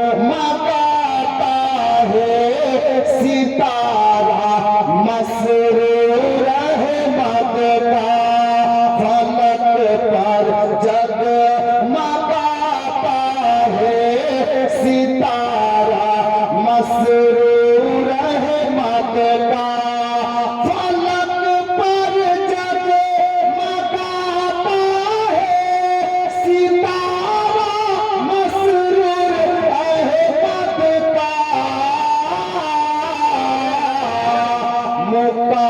my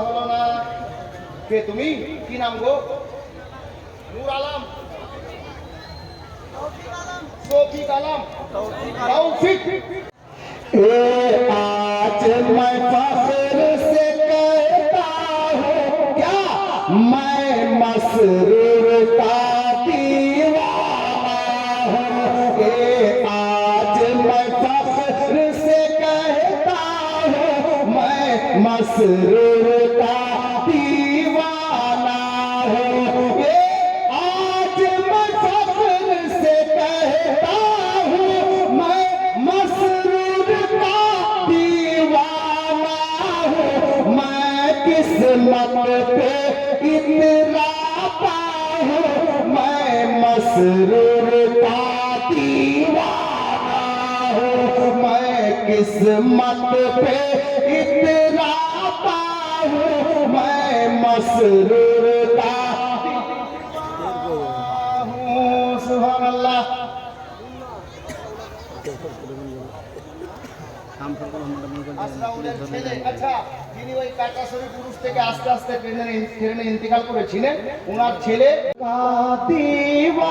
হলো না কে তুমি কি নাম গো নূর আলম শফিক আলম তৌফিক ए आज मैं फख्र से कहता हूँ क्या मैं मसरूर का दीवाना हूँ ए आज मैं फख्र से कहता हूँ मैं मसरूर मसरूर का दीवाना हूँ मैं किस्मत पे इतना हूँ मैं मसरूर আসরাউলের আচ্ছা যিনি ওই কাটাসরি পুরুষ থেকে আস্তে আস্তে ট্রেনে ট্রেনে ইন্তেকাল করেছিলেন ওনার ছেলে কাদিওয়ানা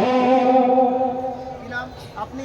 হো। আপনি?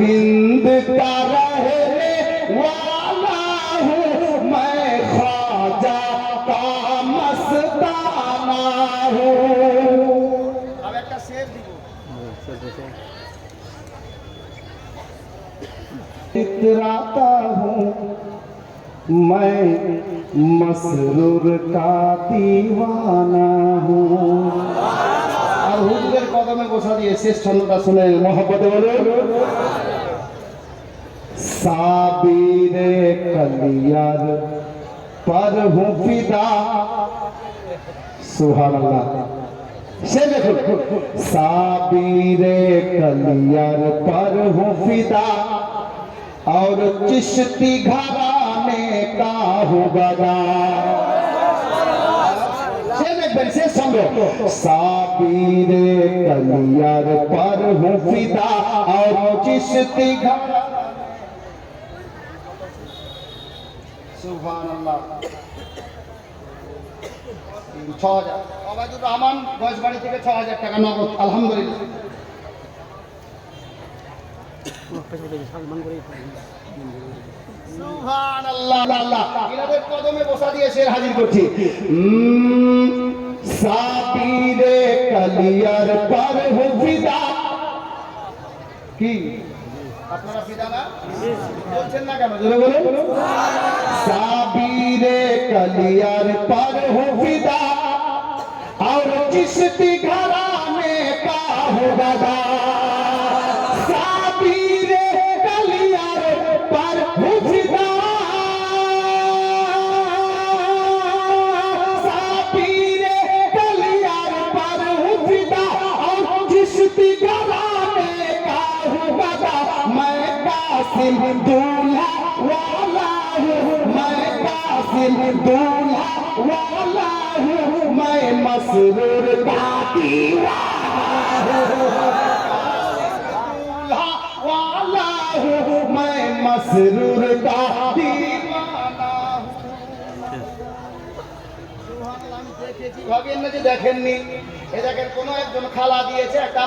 मैं हिंद का रहने वाला हूँ मैं ख्वाजा का मस्ताना हूँ আমি একটা শের দিব इतराता हूँ मैं मसरूर का दीवाना हूँ আর হুজুরের কদমে বসা দিয়ে শেষ ছন্দটা শুনে मोहब्बत बोलो साबिर कलियर, पर हूँ फिदा। सुहान अल्लाह से देखो साबिर कलियर, पर हूँ फिदा। और चिश्ती घराने का हूँ गदा से साबिर कलियर, पर हूँ फिदा। और चिश्ती घर সুহান ছ হাজার অবায়দুর রহমান বাড়ি থেকে ছ হাজার টাকা নগদ, আলহামদুলিল্লাহ। কদমে বসা দিয়ে শের হাজির করছি। কালিয়ার পার হুফিদা কি? আপনারা ফিদা না বলছেন না কেন জোরে বলুন साबीरे कलियर पर हूँ फिदा और चिश्ती घराने का हूँ गदा कासिम दूल्हा वाला हूँ मैं मसरूर का दीवाना दूल्हा वाला हूँ मैं मसरूर का दीवाना সুবহানাল্লাহ, আমি দেখেছি ভাবেন না যে দেখেননি এ দেখেন কোন একজন খালা দিয়েছে একটা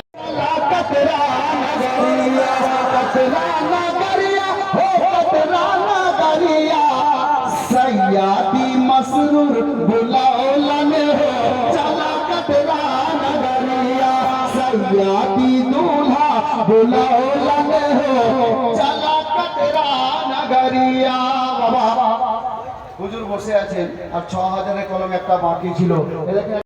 सयादी दूल्हा बुलाओलन हो चला कतरा नगरिया बाबा হুজুর বসে আছেন আর ছ হাজারের কলম একটা বাকি ছিল এ দেখেন